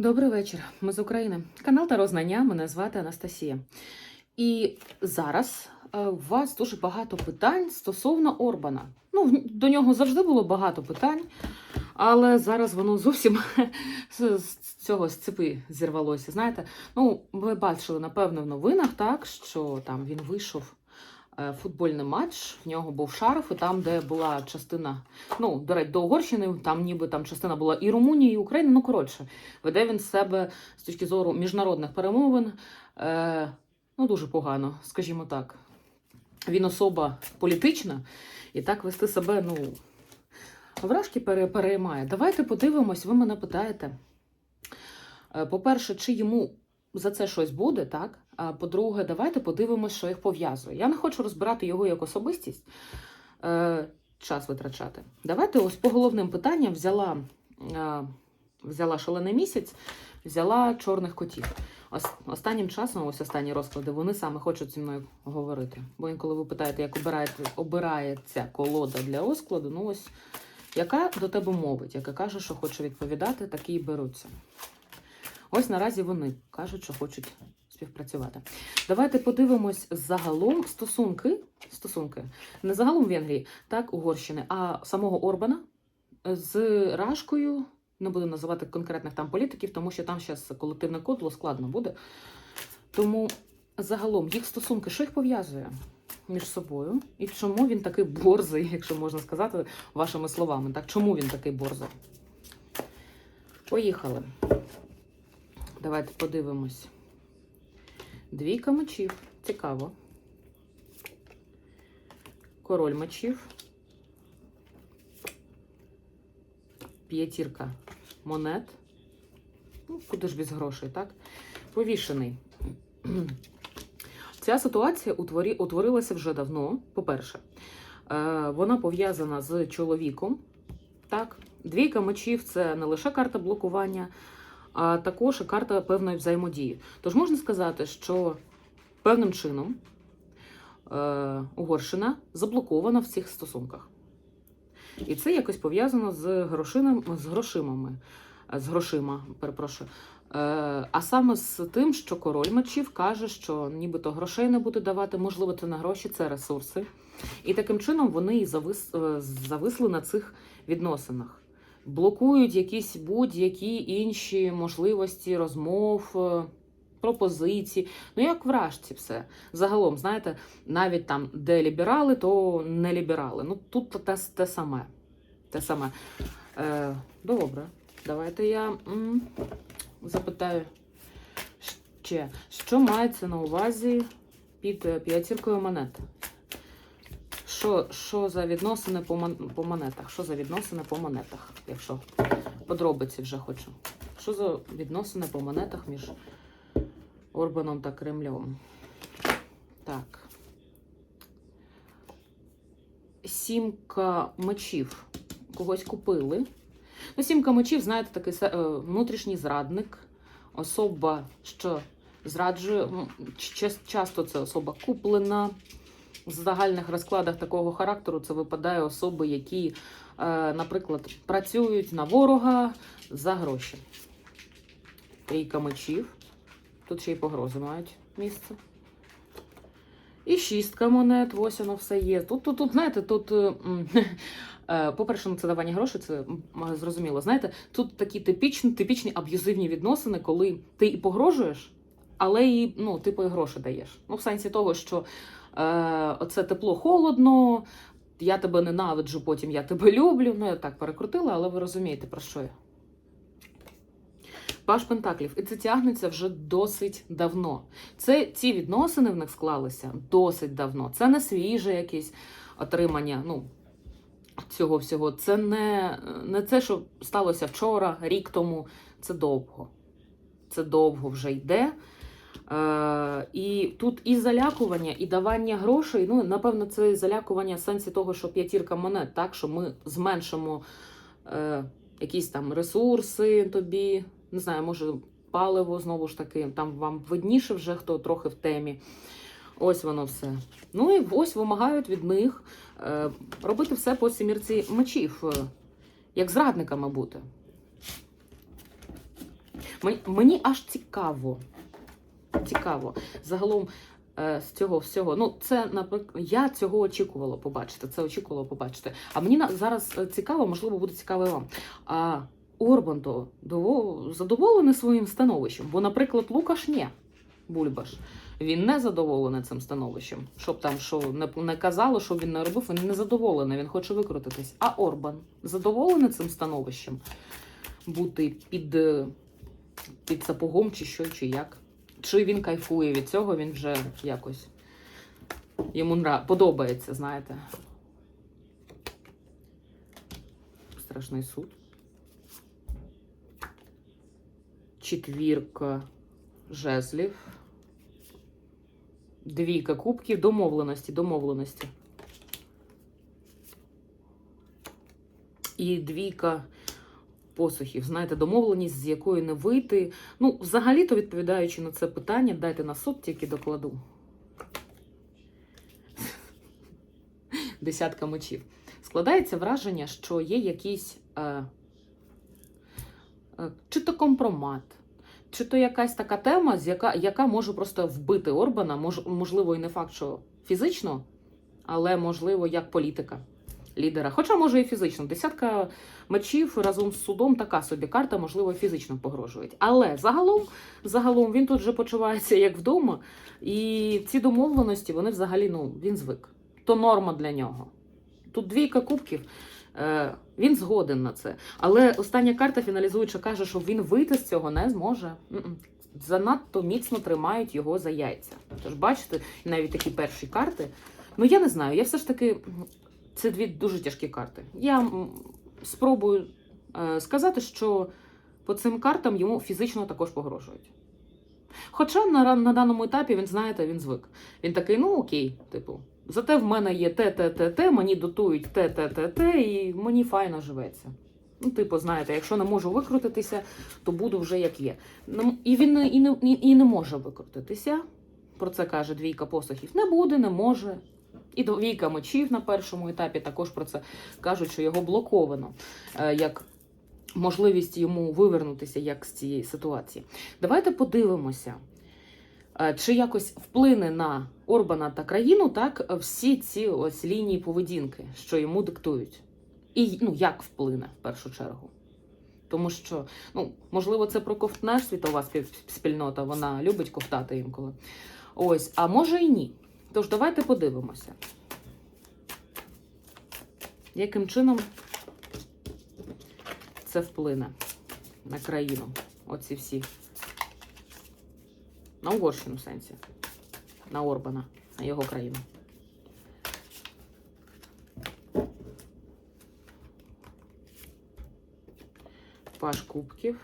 Добрий вечір. Ми з України. Канал Таро Знання. Мене звати Анастасія. І зараз е, у вас дуже багато питань стосовно Орбана. Ну, до нього завжди було багато питань, але зараз воно зовсім з, цього з цепи зірвалося. Знаєте, ну ви бачили напевно в новинах, так що там він вийшов. Е, Футбольний матч, в нього був шарф, і там, де була частина, ну, до речі, до Угорщини, там ніби там частина була і Румунії, і України. Ну, коротше, веде він себе з точки зору міжнародних перемовин е, ну, дуже погано, скажімо так. Він особа політична, і так вести себе, ну, вражки переймає. Давайте подивимось, ви мене питаєте. Е, По-перше, чи йому за це щось буде, так? А по-друге, давайте подивимось, що їх пов'язує. Я не хочу розбирати його як особистість, е, час витрачати. Давайте ось по головним питанням взяла, е, взяла шалений місяць, взяла чорних котів. Ос- Останнім часом, ось останні розклади, вони саме хочуть зі мною говорити. Бо інколи ви питаєте, як обираєте, обирається колода для розкладу, ну ось яка до тебе мовить, яка каже, що хоче відповідати, такі і беруться. Ось наразі вони кажуть, що хочуть співпрацювати. Давайте подивимось загалом стосунки, стосунки не загалом Венгрії, так Угорщини, а самого Орбана з Рашкою. Не буду називати конкретних там політиків, тому що там зараз колективне кодло складно буде. Тому загалом їх стосунки, що їх пов'язує між собою, і чому він такий борзий, якщо можна сказати вашими словами, так чому він такий борзий? Поїхали. Давайте подивимось. Двійка мечів. Цікаво. Король мечів. П'ятірка монет. Ну, куди ж без грошей, так? Повішений. Ця ситуація утворі, утворилася вже давно. По-перше, е, вона пов'язана з чоловіком. Так, двійка мечів це не лише карта блокування, а також карта певної взаємодії. Тож можна сказати, що певним чином е, Угорщина заблокована в цих стосунках. І це якось пов'язано з грошинам, з грошимами, з грошима, перепрошую. Е, а саме з тим, що король мечів каже, що нібито грошей не буде давати, можливо, це не гроші, це ресурси. І таким чином вони і завис, е, зависли на цих відносинах. Блокують якісь будь-які інші можливості розмов, е, пропозицій. Ну, як вражці все. Загалом, знаєте, навіть там, де ліберали, то не ліберали. Ну, тут те, те саме. Те саме. Е, добре, давайте я м, запитаю ще, що мається на увазі під е, п'ятіркою монет? Що, що за відносини по, по монетах? Що за відносини по монетах, якщо подробиці вже хочу. Що за відносини по монетах між Орбаном та Кремлем? Так. Сімка мечів. Когось купили. Ну, сімка мечів, знаєте, такий е, внутрішній зрадник, особа, що зраджує. Часто це особа куплена. В загальних розкладах такого характеру це випадає особи, які, е, наприклад, працюють на ворога за гроші. Трійка мечів. Тут ще й погрози мають місце. І шістка монет, ось воно все є. Тут, тут, тут знаєте, тут, е, е, по-перше, ну, це давання грошей, це зрозуміло. Знаєте, тут такі типічні, типічні аб'юзивні відносини, коли ти і погрожуєш, але і ну, типу, і гроші даєш. Ну, в сенсі того, що оце тепло холодно, я тебе ненавиджу, потім я тебе люблю. Ну, я так перекрутила, але ви розумієте, про що я. Паш Пентаклів, і це тягнеться вже досить давно. Це ці відносини в них склалися досить давно. Це не свіже якесь отримання ну, цього всього. Це не, не це, що сталося вчора, рік тому. Це довго. Це довго вже йде. Е, і тут і залякування, і давання грошей. Ну, напевно, це залякування в сенсі того, що п'ятірка монет, так, що ми зменшимо е, якісь там ресурси тобі, не знаю, може, паливо знову ж таки, там вам видніше вже хто трохи в темі. Ось воно все. Ну і ось вимагають від них е, робити все по сімірці мечів, е, як зрадниками бути. Мені, аж цікаво. Цікаво. Загалом е, з цього всього. Ну, це, наприклад, я цього очікувала побачити. Це очікувала побачити. А мені зараз е, цікаво, можливо, буде цікаво і вам. А Орбан то задоволений своїм становищем. Бо, наприклад, Лукаш ні. Бульбаш. Він не задоволений цим становищем. Щоб там що не, не казало, що він не робив, він не задоволений, він хоче викрутитись. А Орбан задоволений цим становищем бути під, під сапогом, чи що, чи як. Чи він кайфує від цього, він вже якось йому нра... подобається, знаєте. Страшний суд. Четвірка жезлів. Двійка кубків, домовленості, домовленості. І двійка посухів. Знаєте, домовленість, з якої не вийти. Ну, взагалі-то, відповідаючи на це питання, дайте на суд тільки докладу. Десятка мечів. Складається враження, що є якийсь е, е, чи то компромат, чи то якась така тема, з яка, яка може просто вбити Орбана, мож, можливо, і не факт, що фізично, але можливо, як політика лідера. Хоча, може, і фізично. Десятка мечів разом з судом така собі карта, можливо, фізично погрожують. Але загалом, загалом він тут вже почувається як вдома, і ці домовленості, вони взагалі, ну, він звик. То норма для нього. Тут двійка кубків. Е, він згоден на це. Але остання карта фіналізуюча каже, що він вийти з цього не зможе. Занадто міцно тримають його за яйця. Тож, бачите, навіть такі перші карти. Ну, я не знаю, я все ж таки. Це дві дуже тяжкі карти. Я спробую е, сказати, що по цим картам йому фізично також погрожують. Хоча на, на даному етапі він, знаєте, він звик. Він такий, ну окей, типу, зате в мене є те, те, те, те, мені дотують те, те, те, те, і мені файно живеться. Ну, типу, знаєте, якщо не можу викрутитися, то буду вже як є. Ну, І він і не, і не може викрутитися. Про це каже двійка посохів. Не буде, не може. І двійка мечів на першому етапі також про це кажуть, що його блоковано е, як можливість йому вивернутися як з цієї ситуації. Давайте подивимося, е, чи якось вплине на Орбана та країну так всі ці ось лінії поведінки, що йому диктують. І ну, як вплине в першу чергу. Тому що, ну, можливо, це проковтне світова спільнота, вона любить ковтати інколи. Ось, а може і ні. Тож давайте подивимося. Яким чином це вплине на країну? Оці всі. На Угорщину в сенсі. На Орбана, на його країну. Паш кубків.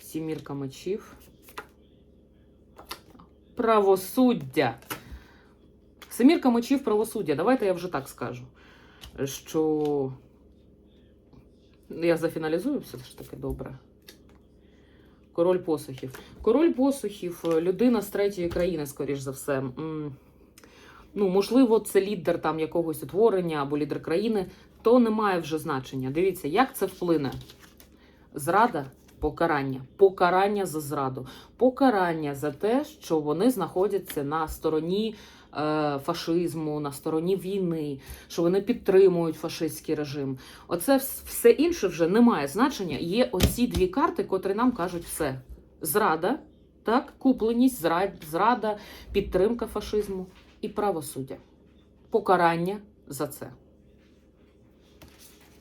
Сімірка мечів. Правосуддя. Семірка мечів правосуддя. Давайте я вже так скажу. Що я зафіналізую все ж таки добре. Король посухів. Король посухів, людина з третьої країни, скоріш за все. Ну, можливо, це лідер там якогось утворення або лідер країни, то не має вже значення. Дивіться, як це вплине. Зрада, покарання, покарання за зраду, покарання за те, що вони знаходяться на стороні е, фашизму, на стороні війни, що вони підтримують фашистський режим. Оце все інше вже не має значення. Є оці дві карти, котрі нам кажуть все: зрада, так, купленість, зрад, зрада, підтримка фашизму і правосуддя. Покарання за це.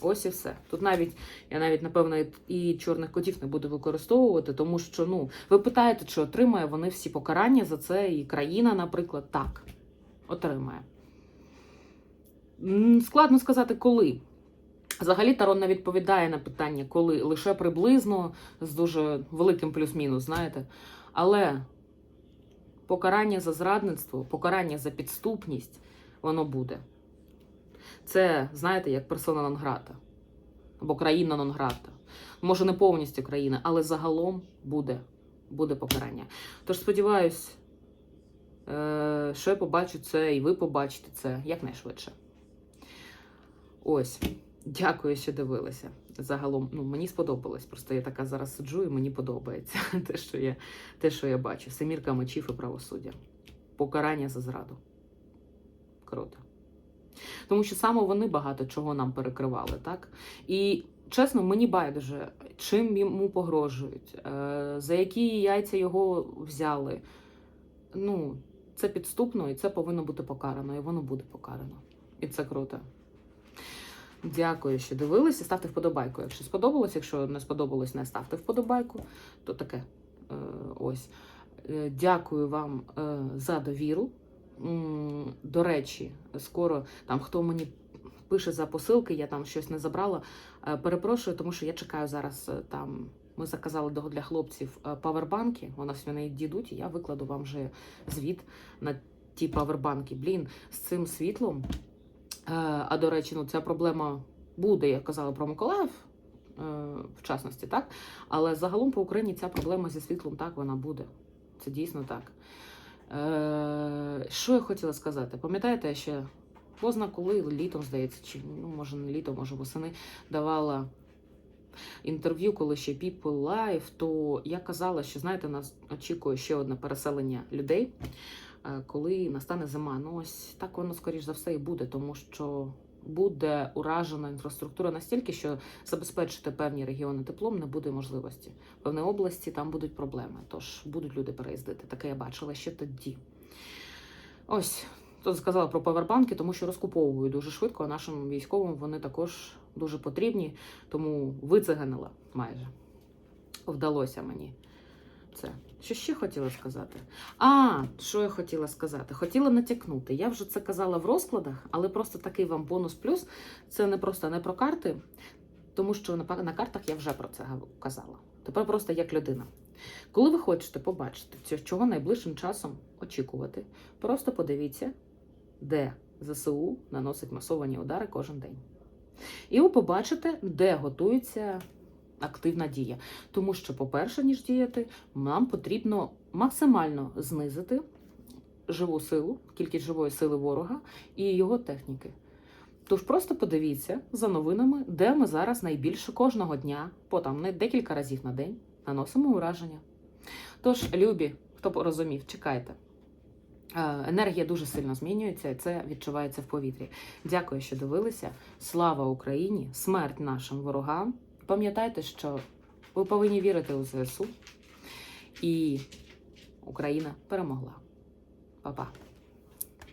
Ось і все. Тут навіть я навіть напевно і- чорних котів не буду використовувати, тому що ну ви питаєте, чи отримає вони всі покарання за це, і країна, наприклад, так отримає. Складно сказати, коли. Взагалі Тарон не відповідає на питання, коли лише приблизно з дуже великим плюс-мінус, знаєте. Але покарання за зрадництво, покарання за підступність, воно буде. Це, знаєте, як персона нон-грата або країна нон-грата. Може, не повністю країна, але загалом буде, буде покарання. Тож сподіваюсь, е, що я побачу це, і ви побачите це якнайшвидше. Ось, дякую, що дивилися. загалом ну, мені сподобалось. Просто я така зараз сиджу і мені подобається те, що я, те, що я бачу. Семірка мечів і правосуддя. Покарання за зраду. Круто. Тому що саме вони багато чого нам перекривали, так? І чесно, мені байдуже, чим йому погрожують, е, за які яйця його взяли. Ну, це підступно і це повинно бути покарано, і воно буде покарано. І це круто. Дякую, що дивилися. Ставте вподобайку. Якщо сподобалось, якщо не сподобалось, не ставте вподобайку, то таке. Е, ось. Е, Дякую вам за довіру. До речі, скоро там хто мені пише за посилки, я там щось не забрала. Е, Перепрошую, тому що я чекаю зараз е, там. Ми заказали для хлопців е, павербанки. У нас вони дійдуть, і я викладу вам вже звіт на ті павербанки. Блін, з цим світлом. А до речі, ну ця проблема буде, я казала про Миколаїв, в частності, так? Але загалом по Україні ця проблема зі світлом так вона буде. Це дійсно так. Е, Що я хотіла сказати? Пам'ятаєте, я ще позна коли літом, здається, чи ну, може не літом, може восени давала інтерв'ю, коли ще People Live, то я казала, що знаєте, нас очікує ще одне переселення людей, е, коли настане зима. Ну ось так воно скоріш за все і буде, тому що буде уражена інфраструктура настільки, що забезпечити певні регіони теплом не буде можливості. В певній області там будуть проблеми, тож будуть люди переїздити. Таке я бачила ще тоді. Ось. Тут сказала про павербанки, тому що розкуповують дуже швидко, а нашим військовим вони також дуже потрібні, тому вициганила майже. Вдалося мені це. Що ще хотіла сказати? А, що я хотіла сказати? Хотіла натякнути. Я вже це казала в розкладах, але просто такий вам бонус плюс. Це не просто не про карти, тому що на, картах я вже про це казала. Тепер просто як людина. Коли ви хочете побачити, чого найближчим часом очікувати, просто подивіться, де ЗСУ наносить масовані удари кожен день. І ви побачите, де готується активна дія. Тому що, по-перше, ніж діяти, нам потрібно максимально знизити живу силу, кількість живої сили ворога і його техніки. Тож просто подивіться за новинами, де ми зараз найбільше кожного дня, по там не декілька разів на день, наносимо ураження. Тож, любі, хто порозумів, чекайте. Е, Енергія дуже сильно змінюється, і це відчувається в повітрі. Дякую, що дивилися. Слава Україні! Смерть нашим ворогам! Пам'ятайте, що ви повинні вірити у ЗСУ, і Україна перемогла. Па-па!